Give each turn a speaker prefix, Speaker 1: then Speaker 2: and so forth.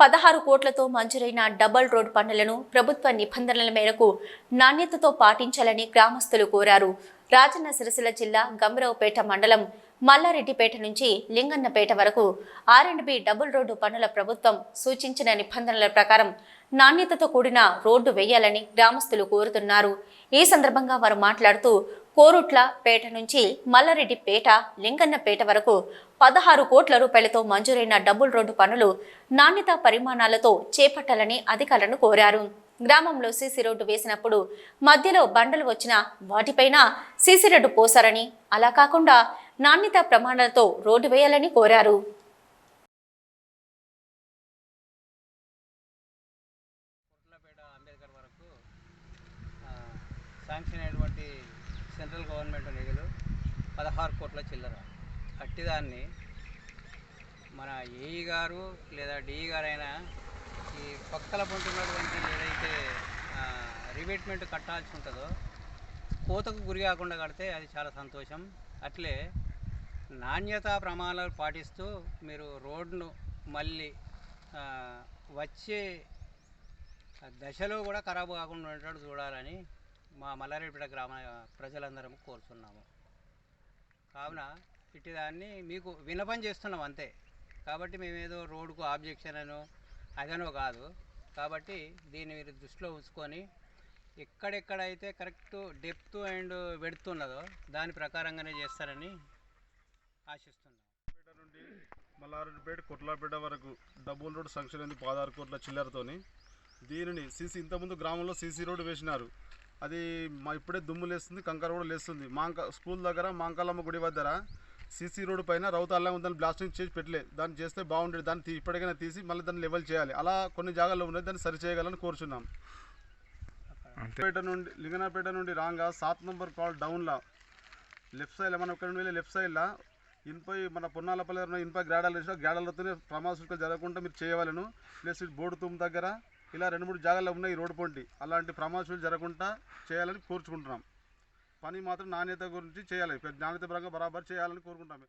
Speaker 1: పదహారు కోట్లతో మంజూరైన డబుల్ రోడ్ పనులను ప్రభుత్వ నిబంధనల మేరకు నాణ్యతతో పాటించాలని గ్రామస్తులు కోరారు. రాజన్న సిరిసిల్ల జిల్లా గంభీరావుపేట మండలం మల్లారెడ్డిపేట నుంచి లింగన్నపేట వరకు R and B double road పనుల ప్రభుత్వం సూచించిన నిబంధనల ప్రకారం నాణ్యతతో కూడిన రోడ్డు వేయాలని గ్రామస్తులు కోరుతున్నారు. ఈ సందర్భంగా వారు మాట్లాడుతూ కోరుట్ల పేట నుంచి మల్లారెడ్డిపేట లింగన్నపేట వరకు పదహారు కోట్ల రూపాయలతో మంజూరైన డబుల్ రోడ్డు పనులు నాణ్యత పరిమాణాలతో చేపట్టాలని అధికారులను కోరారు. గ్రామంలో సీసీ రోడ్డు వేసినప్పుడు మధ్యలో బండలు వచ్చినా వాటిపైన సీసీ రోడ్డు పోసారని అలా కాకుండా నాణ్యత ప్రమాణాలతో రోడ్డు వేయాలని కోరారు.
Speaker 2: అంబేద్కర్ వరకు శాంక్షన్ అయినటువంటి సెంట్రల్ గవర్నమెంట్ నిధులు పదహారు కోట్ల చిల్లర. అట్టిదాన్ని మన ఏఈ గారు లేదా డిఈ గారైనా ఈ పక్కల పొంటున్నటువంటి ఏదైతే రిబేట్మెంట్ కట్టాల్సి ఉంటుందో కోతకు గురి కాకుండా కడితే అది చాలా సంతోషం. అట్లే నాణ్యతా ప్రమాణాలు పాటిస్తూ మీరు రోడ్ను మళ్ళీ వచ్చే దశలో కూడా ఖరాబు కాకుండా ఉండేటట్టు చూడాలని మా మల్లారెడ్డిపేట గ్రామ ప్రజలందరం కోరుతున్నాము కావున ఇటు దాన్ని మీకు వినపం చేస్తున్నాం అంతే. కాబట్టి మేమేదో రోడ్డుకు ఆబ్జెక్షన్ అనో అదనో కాదు. కాబట్టి దీన్ని మీరు దృష్టిలో ఉంచుకొని ఎక్కడెక్కడైతే కరెక్ట్ డెప్త్ అండ్ వెడుతున్నదో దాని ప్రకారంగానే చేస్తారని ఆశిస్తున్నాం
Speaker 3: నుండి మల్లారెడ్డిపేట కొట్లాపేట వరకు డబుల్ రోడ్ సంక్షన్ అయింది పదహారు కోట్ల చిల్లరతోని దీనిని సీసీ ఇంతకుముందు గ్రామంలో సీసీ రోడ్డు వేసినారు. అది మా ఇప్పుడే దుమ్ము లేస్తుంది కంకర కూడా లేస్తుంది. మాంక స్కూల్ దగ్గర మాంకాలమ్మ గుడి దగ్గర సీసీ రోడ్డు పైన రౌత అల్లం దాన్ని బ్లాస్టింగ్ చేసి పెట్టలే. దాన్ని చేస్తే బాగుండేది. దాన్ని ఇప్పటికైనా తీసి మళ్ళీ దాన్ని లెవెల్ చేయాలి. అలా కొన్ని జాగాల్లో ఉన్నది దాన్ని సరి చేయగలని కోరుచున్నాం. పేట నుండి లింగనాపేట నుండి రాగా సాత్ నంబర్ కాల్ డౌన్లో. లెఫ్ట్ సైడ్ మనం ఇక్కడ నుండి వెళ్ళి లెఫ్ట్ సైడ్లో. ఇనుపై మన పొన్నాలపల్లి ఇనుప గ్రాడాలు వేసిన గ్రాడాలతోనే ప్రమాద సూచనలు జరగకుండా మీరు చేయవాలను. ప్లస్ ఇటు బోర్డు తుమ్ము దగ్గర ఇలా రెండు మూడు జాగాల్లో ఉన్నాయి ఈ రోడ్డు పొంటి. అలాంటి ప్రమాద సూచనలు జరగకుండా చేయాలని కోరుచుకుంటున్నాం. పని మాత్రం నాణ్యత గురించి చేయాలి. నాణ్యత పరంగా బరాబర్ చేయాలని కోరుకుంటాం.